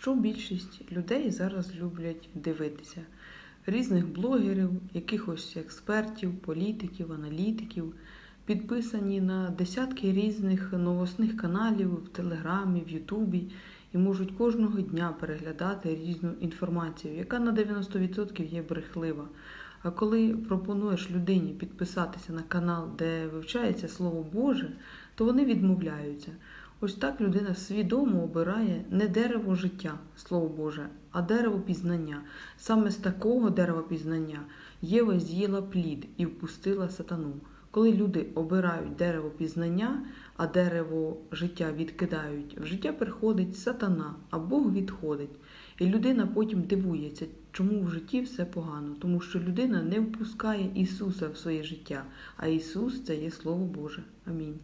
Що більшість людей зараз люблять дивитися? Різних блогерів, якихось експертів, політиків, аналітиків, підписані на десятки різних новосних каналів в Телеграмі, в Ютубі і можуть кожного дня переглядати різну інформацію, яка на 90% є брехлива. А коли пропонуєш людині підписатися на канал, де вивчається Слово Боже, то вони відмовляються. Ось так людина свідомо обирає не дерево життя, Слово Боже, а дерево пізнання. Саме з такого дерева пізнання Єва з'їла плід і впустила сатану. Коли люди обирають дерево пізнання, а дерево життя відкидають, в життя приходить сатана, а Бог відходить. І людина потім дивується, чому в житті все погано, тому що людина не впускає Ісуса в своє життя, а Ісус це є Слово Боже. Амінь.